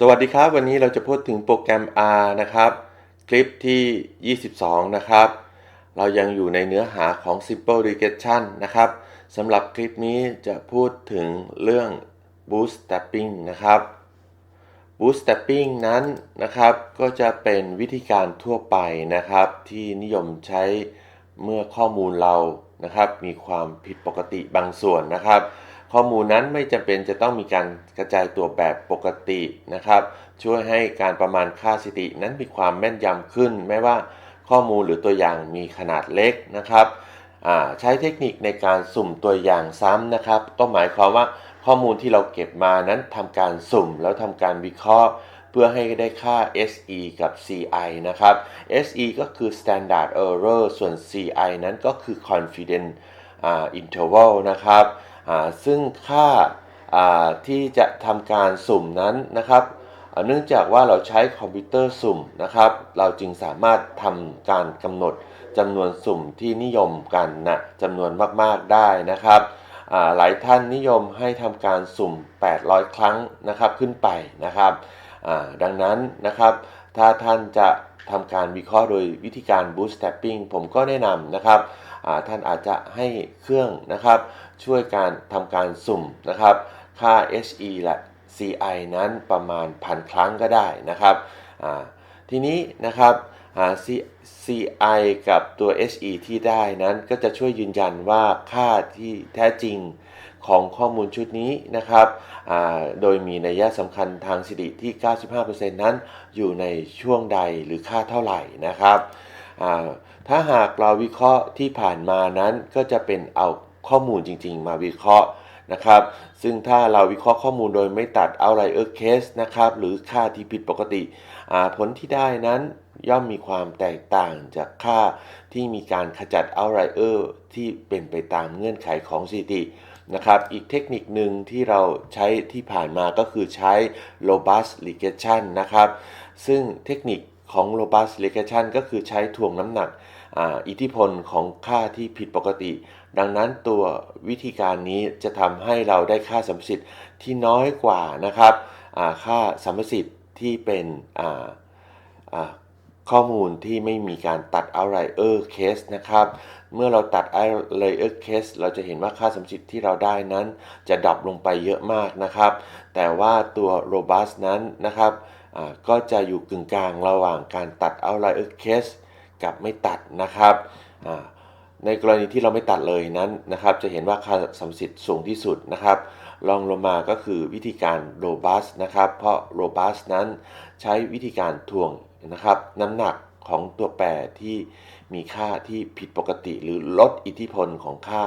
สวัสดีครับ วันนี้เราจะพูดถึงโปรแกรม R นะครับ คลิปที่ 22 นะครับ เรายังอยู่ในเนื้อหาของ Simple Regression นะครับสำหรับคลิปนี้จะพูดถึงเรื่อง Bootstrapping นะครับ Bootstrapping นั้นนะครับก็จะเป็นวิธีการทั่วไปนะครับ ที่นิยมใช้เมื่อข้อมูลเรานะครับ มีความผิดปกติบางส่วนนะครับ ข้อมูลนั้นไม่จำเป็นจะต้องมีการกระจายตัวแบบปกตินะครับ ช่วยให้การประมาณค่าสถิตินั้นมีความแม่นยำขึ้น แม้ว่าข้อมูลหรือตัวอย่างมีขนาดเล็กนะครับใช้เทคนิคในการสุ่มตัวอย่างซ้ำนะครับ ก็หมายความว่าข้อมูลที่เราเก็บมานั้นทำการสุ่มแล้วทำการวิเคราะห์ เพื่อให้ได้ค่า SE กับ CI นะครับ SE ก็คือ standard error ส่วน CI นั้นก็คือ confidence interval นะครับ ซึ่งค่าที่จะทำการสุ่มนั้นนะครับ เนื่องจากว่าเราใช้คอมพิวเตอร์สุ่มนะครับ เราจึงสามารถทำการกำหนดจำนวนสุ่มที่นิยมกันนะจำนวนมากๆได้นะครับหลายท่านนิยมให้ทำการสุ่ม 800 ครั้งนะครับขึ้นไปนะครับ ดังนั้นนะครับ ถ้าท่านจะทำการวิเคราะห์โดยวิธีการ bootstrapping ผมก็แนะนำนะครับ ท่านอาจจะให้เครื่องนะครับช่วยการทำการสุ่มนะครับ ค่า HE และ CI นั้นประมาณพันครั้งก็ได้นะครับทีนี้นะครับ CI กับตัว HE ที่ได้นั้นก็จะช่วยยืนยันว่าค่าที่แท้จริงของข้อมูลชุดนี้นะครับโดยมีนัยสำคัญทางสิริที่ 95%นั้นอยู่ในช่วงใดหรือค่าเท่าไหร่นะครับ ถ้าหากเราวิเคราะห์ที่ผ่านมานั้นก็จะเป็นเอาข้อมูลจริง ๆ มาวิเคราะห์นะครับ ซึ่งถ้าเราวิเคราะห์ข้อมูลโดยไม่ตัด outlier case นะครับ หรือค่าที่ผิดปกติ ผลที่ได้นั้นย่อมมีความแตกต่างจากค่าที่มีการขจัด outlier ที่เป็นไปตามเงื่อนไขของสถิตินะครับ อีกเทคนิคหนึ่งที่เราใช้ที่ผ่านมาก็คือใช้ robust regression นะครับ ซึ่งเทคนิคของ robust regression ก็คือใช้ถ่วงน้ำหนัก อิทธิพลของค่าที่ผิดปกติ ดังนั้นตัววิธีการนี้จะทำให้เราได้ค่าสัมประสิทธิ์ที่น้อยกว่านะครับค่าสัมประสิทธิ์ที่เป็นข้อมูลที่ไม่มีการตัด outlier case นะครับ เมื่อเราตัด outlier case เราจะเห็นว่าค่าสัมประสิทธิ์ที่เราได้นั้นจะดับลงไปเยอะมากนะครับ แต่ว่าตัว robust นั้นนะครับก็จะอยู่กึ่งกลางระหว่างการตัด outlier case กับไม่ตัดนะครับในกรณีที่เราไม่ตัดเลยนั้นนะครับ จะเห็นว่าค่าสัมสิทธิ์สูงที่สุดนะครับรองลงมาก็คือวิธีการ robust นะครับ เพราะ robust นั้นใช้วิธีการทวงนะครับ น้ำหนักของตัวแปรที่มีค่าที่ผิดปกติ หรือลดอิทธิพลของค่า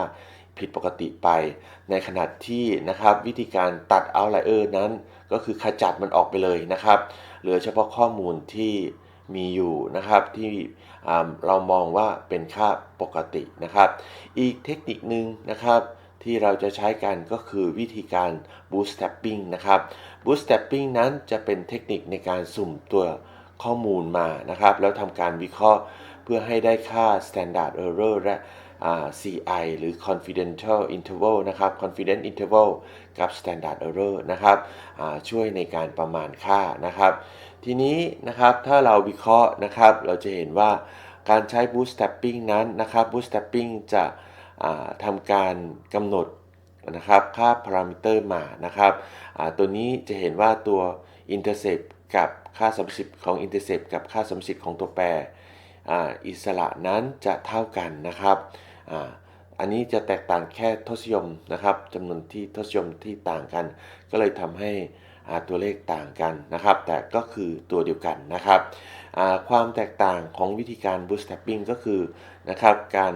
ผิดปกติไป ในขณะที่นะครับวิธีการตัด outlier นั้น ก็คือขจัดมันออกไปเลยนะครับ เหลือเฉพาะข้อมูลที่ มีอยู่นะครับที่เรามองว่าเป็นค่าปกตินะครับ อีกเทคนิคนึงนะครับที่เราจะใช้กันก็คือวิธีการ bootstrapping นะครับ bootstrapping นั้นจะเป็นเทคนิคในการสุ่มตัวข้อมูลมานะครับ แล้วทำการวิเคราะห์เพื่อให้ได้ค่า standard error และ CI หรือ confidential interval นะครับ confidence interval กับ standard error นะครับช่วยในการประมาณค่านะครับ ทีนี้นะครับถ้าเราวิเคราะห์นะครับเราจะเห็นว่าการใช้ bootstrapping นั้นนะครับ bootstrapping จะทำการกำหนดนะครับค่าพารามิเตอร์มานะครับตัวนี้จะเห็นว่าตัว intercept กับค่าสมสิทธิ์ของ intercept กับค่าสมสิทธิ์ของตัวแปรอิสระนั้นจะเท่ากันนะครับอันนี้จะแตกต่างแค่ทศยมนะครับจำนวนที่ทศยมที่ต่างกัน ก็เลยทำให้ ตัวเลขต่างกันนะครับ แต่ก็คือตัวเดียวกันนะครับความแตกต่างของวิธีการ bootstrapping ก็คือนะครับการ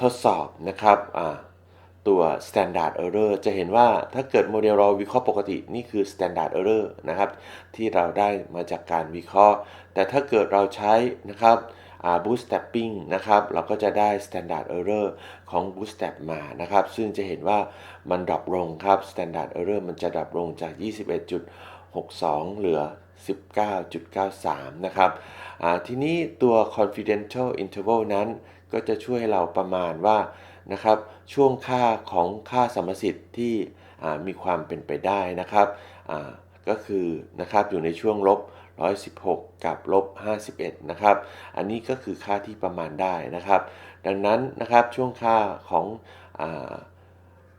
ทดสอบนะครับตัว standard error จะเห็นว่าถ้าเกิดโมเดลเราวิเคราะห์ปกตินี่คือ standard error นะครับที่เราได้มาจากการวิเคราะห์ แต่ถ้าเกิดเราใช้นะครับ bootstrapping นะครับเราก็จะได้ standard error ของ bootstrap มานะครับ ซึ่งจะเห็นว่ามันดรอปลงครับ standard error มันจะดรอปลงจาก 21.62 เหลือ 19.93 นะครับทีนี้ตัว confidential interval นั้น ก็จะช่วยให้เราประมาณว่านะครับช่วงค่าของค่าสมสิทธิ์ที่มีความเป็นไปได้นะครับก็คือนะครับอยู่ในช่วงลบ 116 กับลบ 51 นะครับ อันนี้ก็คือค่าที่ประมาณได้นะครับ ดังนั้นนะครับช่วงค่าของอ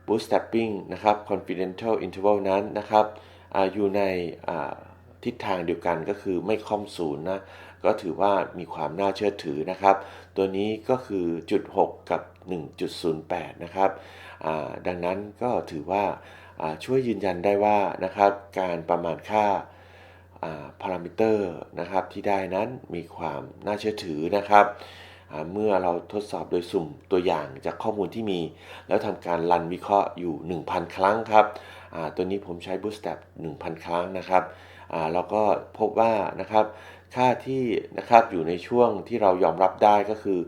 bootstrapping นะครับ confidential interval นั้นนะครับออยู่ในทิศทางเดียวกันก็คือไม่ค่อมศูนย์นะ ก็ถือว่ามีความน่าเชื่อถือนะครับ ตัวนี้ก็คือจุด6กับ 1.08 นะครับ ดังนั้นก็ถือว่าช่วยยืนยันได้ว่านะครับการประมาณค่า พารามิเตอร์นะครับที่ได้นั้นมีความน่าเชื่อถือนะครับเมื่อเราทดสอบโดยสุ่มตัวอย่างจากข้อมูลที่มี แล้วทำการรันวิเคราะห์อยู่ 1,000 ครั้งครับตัวนี้ผมใช้ Bootstrap 1,000 ครั้งนะครับอ่าแล้วก็พบว่านะครับค่าที่นะครับอยู่ในช่วงที่เรายอมรับได้ก็คือ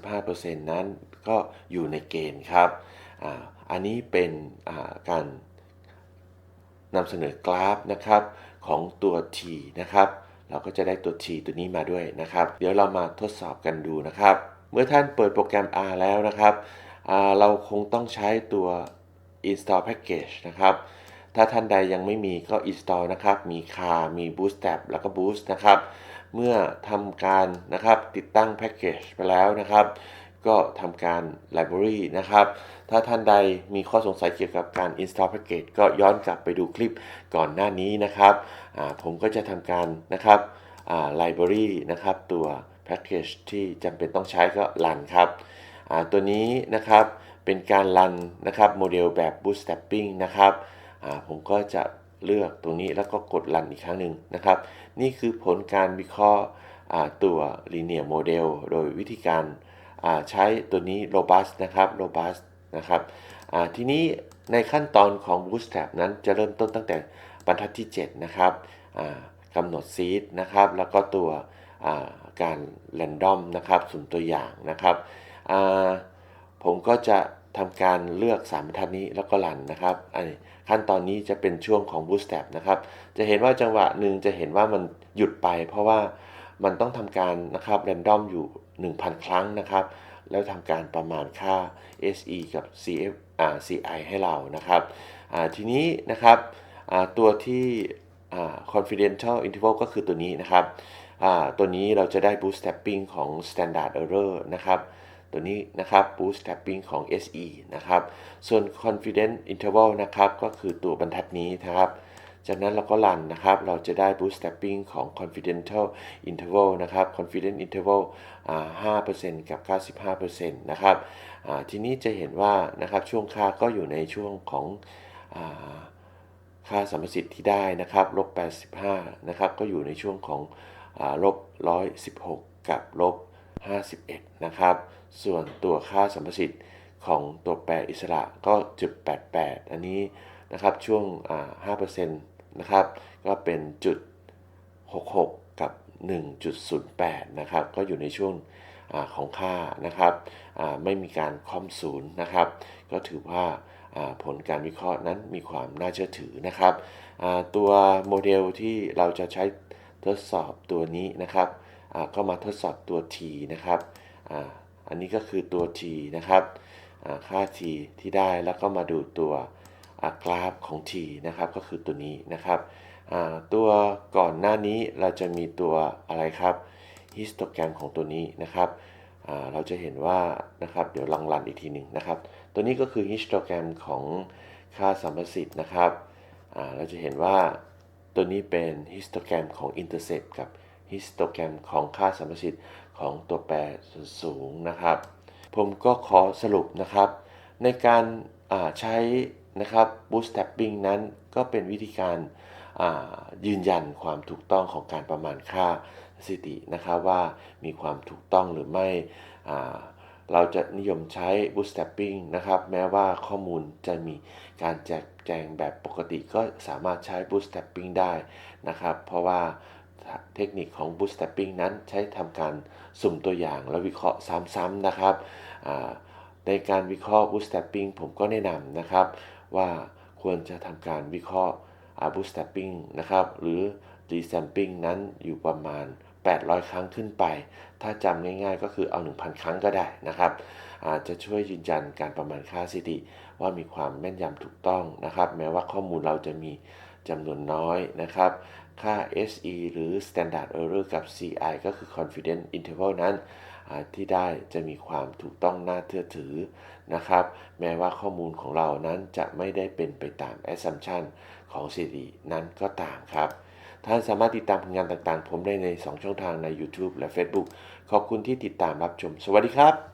95%นั้นก็อยู่ในเกณฑ์ครับออันนี้เป็นการนำเสนอกราฟนะครับ ของตัว T นะครับ เราก็จะได้ตัว T ตัวนี้มาด้วยนะครับ เดี๋ยวเรามาทดสอบกันดูนะครับ เมื่อท่านเปิดโปรแกรม R แล้วนะครับ เราคงต้องใช้ตัว install package นะครับ ถ้าท่านใดยังไม่มีก็ install นะครับ มี car มี bootstrap แล้วก็ boost นะครับ เมื่อทำการนะครับติดตั้งแพ็กเกจไปแล้วนะครับ ก็ทำการ library นะครับ ถ้าท่านใดมีข้อสงสัยเกี่ยวกับการ install package ก็ย้อนกลับไปดูคลิปก่อนหน้านี้นะครับ ผมก็จะทำการนะครับอ่า library นะครับ ตัวแพ็กเกจที่จำเป็นต้องใช้ก็ run ครับ ตัวนี้นะครับเป็นการ run นะครับโมเดลแบบ bootstrapping นะครับผมก็จะเลือกตรงนี้แล้วก็กด run อีกครั้งหนึ่งนะครับ นี่คือผลการวิเคราะห์ตัว linear model โดยวิธีการ ใช้ตัวนี้ robust นะครับ robust นะครับทีนี้ในขั้นตอนของ bootstrap นั้นจะเริ่มต้นตั้งแต่บรรทัดที่ 7 นะครับกำหนด seed นะครับ แล้วก็ตัวการ random นะครับสุ่มตัวอย่างนะครับ ผมก็จะทำการเลือก3บรรทัดนี้แล้วก็รันนะครับอันนี้ขั้นตอนนี้จะเป็นช่วงของ bootstrap นะครับ จะเห็นว่าจังหวะหนึ่งจะเห็นว่ามันหยุดไป เพราะว่ามันต้องทำการนะครับ random อยู่ 1,000 ครั้งนะครับ แล้วทำการประมาณค่า SE กับ CF CI ให้เรานะครับทีนี้นะครับตัวที่ confidential interval ก็คือตัวนี้นะครับตัวนี้เราจะได้ bootstrapping ของ standard error นะครับตัวนี้นะครับ bootstrapping ของ SE นะครับ ส่วน confident interval นะครับ ก็คือตัวบรรทัดนี้นะครับ จากนั้นเราก็รันนะครับ เราจะได้ bootstrapping ของ confidential interval นะครับ confident interval อ่า5%กับ 95%นะครับทีนี้จะเห็นว่านะครับช่วงค่าก็อยู่ในช่วงของอค่าสัมประสิทธิ์ที่ได้นะครับลบ85นะครับก็อยู่ในช่วงของอ่าลบ116 กับลบ51นะครับส่วนตัวค่าสัมประสิทธิ์ของตัวแปรอิสระก็จุด88อันนี้นะครับช่วงอ่า5% นะครับ ก็เป็นจุด 66 กับ 1.08 นะครับ ก็อยู่ในช่วงอของค่านะครับไม่มีการคอมศูนย์นะครับ ก็ถือว่าผลการวิเคราะห์นั้นมีความน่าเชื่อถือนะครับ ตัวโมเดลที่เราจะใช้ทดสอบตัวนี้นะครับก็มาทดสอบตัว t นะครับอ,อันนี้ก็คือตัว t นะครับอ่าค่า t ที่ได้แล้วก็มาดูตัว กราฟของ t นะครับก็คือตัวนี้นะครับตัวก่อนหน้านี้เราจะมีตัวอะไรครับฮิสโตแกรมของตัวนี้นะครับเราจะเห็นว่านะครับเดี๋ยวลังรันอีกทีหนึ่งนะครับ ตัวนี้ก็คือฮิสโตแกรมของค่าสัมประสิทธิ์นะครับเราจะเห็นว่าตัวนี้เป็นฮิสโตแกรมของอินเตอร์เซปกับฮิสโตแกรมของค่าสัมประสิทธิ์ของตัวแปรส่วนสูงนะครับ ผมก็ขอสรุปนะครับ ในการใช้ นะครับ bootstrapping นั้นก็เป็นวิธีการยืนยันความถูกต้องของการประมาณค่าสถิตินะครับว่ามีความถูกต้องหรือไม่ เราจะนิยมใช้ bootstrapping นะครับ แม้ว่าข้อมูลจะมีการแจกแจงแบบปกติก็สามารถใช้ bootstrapping ได้นะครับ เพราะว่าเทคนิคของ bootstrapping นั้นใช้ทำการสุ่มตัวอย่างและวิเคราะห์ซ้ำๆนะครับ ในการวิเคราะห์ bootstrapping ผมก็แนะนำนะครับ ว่าควรจะทำการวิเคราะห์ bootstrapping นะครับ หรือ resampling นั้นอยู่ประมาณ 800 ครั้งขึ้นไป ถ้าจำง่ายๆก็คือเอา 1,000 ครั้งก็ได้นะครับอาจจะช่วยยืนยันการประมาณค่าสถิติ ว่ามีความแม่นยำถูกต้องนะครับ แม้ว่าข้อมูลเราจะมีจำนวนน้อยนะครับ ค่า SE หรือ Standard Error กับ CI ก็คือ Confidence Interval นั้นที่ได้จะมีความถูกต้องน่าเชื่อถือนะครับ แม้ว่าข้อมูลของเรานั้นจะไม่ได้เป็นไปตาม Assumption ของสถิตินั้นก็ตามครับ ท่านสามารถติดตามผลงานต่างๆ ผมได้ใน 2 ช่องทางใน YouTube และ Facebook ขอบคุณที่ติดตามรับชม สวัสดีครับ